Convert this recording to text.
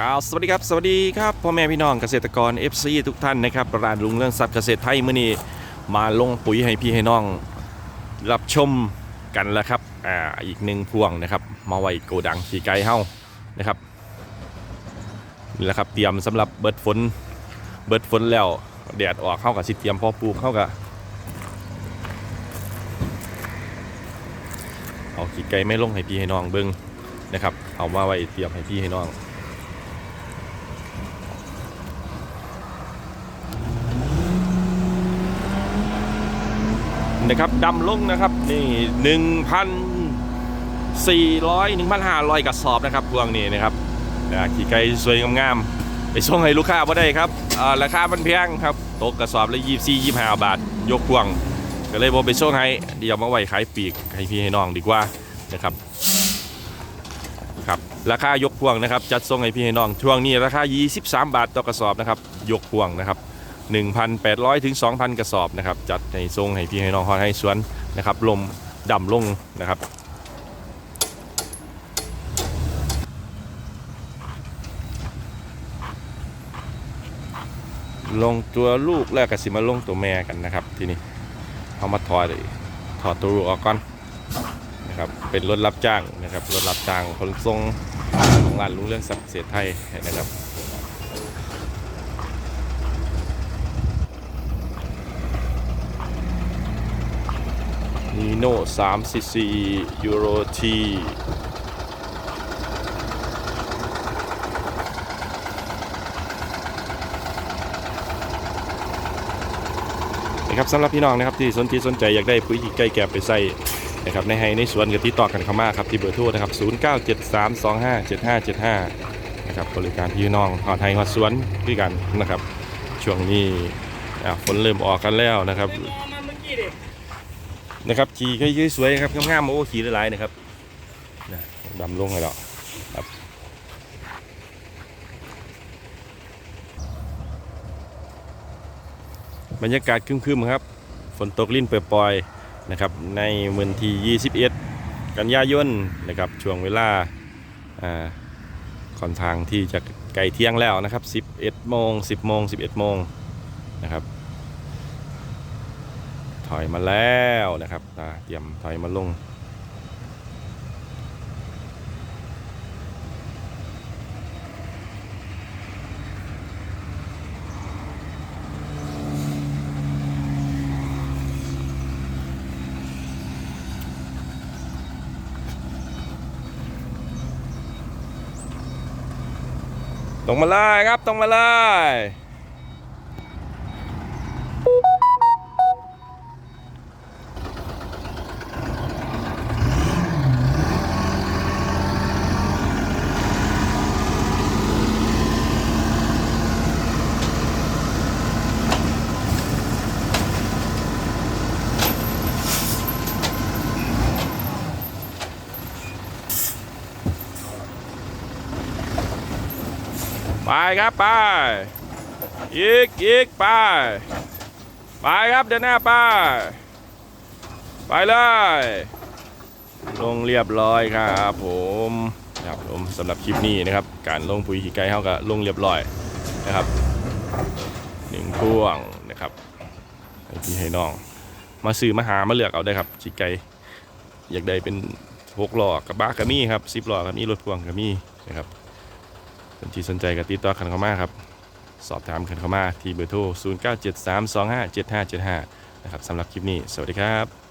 ครับสวัสดีครับสวัสดีครับพ่อแม่พี่น้องเกษตรกร FC ทุกท่านนะครับร้านลุงเรื่องทรัพย์เกษตรไทยมื้อนี้มาลงปุ๋ยให้พี่ให้น้อง รับชมกันแล้วครับอ่าอีกหนึ่งพวงนะครับ มาไว้โกดังขี่ไก่เฮานะครับนี่แหละครับเตรียมสำหรับเบิดฝนเบิดฝนแล้วแดดออกเข้ากับสิเตรียมพอปลูกเข้ากับเอาขี่ไก่ไม่ลงให้พี่ให้น้องเบิ้งนะครับเอามาไว้เตรียมให้พี่ให้น้อง นะครับดำลงนะครับนี่หนึ่งพันสี่ร้อยหนึ่งพันห้าร้อยกระสอบนะครับพวงนี้นะครับอ่าขี่ไก่สวยงามๆไปส่งให้ลูกค้าบ่ได้ครับราคามันแพงครับตกกระสอบละยี่สี่ยี่ห้าบาท ยกพวง ก็เลยบ่ไปส่งให้เดี๋ยวมาไว้ขายปีกให้พี่ให้น้องดีกว่านะครับครับราคายกพวงนะครับ จัดส่งให้พี่ให้น้องช่วงนี้ราคา 23 บาทต่อกระสอบนะครับ ยกพวงนะครับ 1,800 ถึง 2,000 กระสอบนะครับ จัดให้ทรงให้พี่ให้น้องฮอดให้สวนนะครับ ลมดำลงนะครับลงตัวลูกแล้วก็สิมาลงตัวแม่กันนะครับ ที่นี่เอามาถอดถอดตัวลูกออกก่อนนะครับเป็นรถรับจ้างนะครับรถรับจ้างขนส่งของร้านลุงเรื่องสักดิ์เศษไทยนะครับ โน่3 cc ยูโรทีนะครับสำหรับพี่น้องนะครับที่สนใจสนใจอยากได้ปุ๋ยขี้ไก่แก็บไปใส่นะครับในให้ในสวนกับที่ต่อกันเข้ามาครับที่เบอร์โทรนะครับ 0973257575 นะครับบริการพี่น้องหอดไทยหอดสวนด้วยกันนะครับ ช่วงนี้ฝนเริ่มออกกันแล้วนะครับ นะครับขี่ก็ยืดสวยครับง่ามๆโอ้ขี่หลายๆนะครับนะดำลงให้แล้วครับบรรยากาศครึมๆครับ ฝนตกลิ้นเปรยๆนะครับ ในวันที่ 21 กันยายนนะครับช่วงเวลาอ่าค่อนข้างที่จะไกลเที่ยงแล้วนะครับ 11โมง10โมง11โมงนะครับ ถอยมาแล้วนะครับเตรียมถอยมาลง ตรงมาเลยครับตรงมาเลย ไปครับไป อีกอีกไป ไปครับเดินหน้าไป ไปเลย ลงเรียบร้อยครับผมครับผมสำหรับคลิปนี้นะครับ การลงปุ๋ยขี้ไก่เท่ากับลงเรียบร้อยนะครับหนึ่งพ่วงนะครับให้พี่ให้น้อง มาซื้อมาหามาเลือกเอาได้ครับขี้ไก่อยากได้เป็นหกหลอกระบะกระมี่ครับสิบหล้อกระมี่รถพ่วงกระมี่นะครับ สนที่สนใจก็ติดต่อขันเข้ามาครับสอบถามขันเข้ามาที่เบอร์โทร 0973257575 นะครับสำหรับคลิปนี้ สวัสดีครับ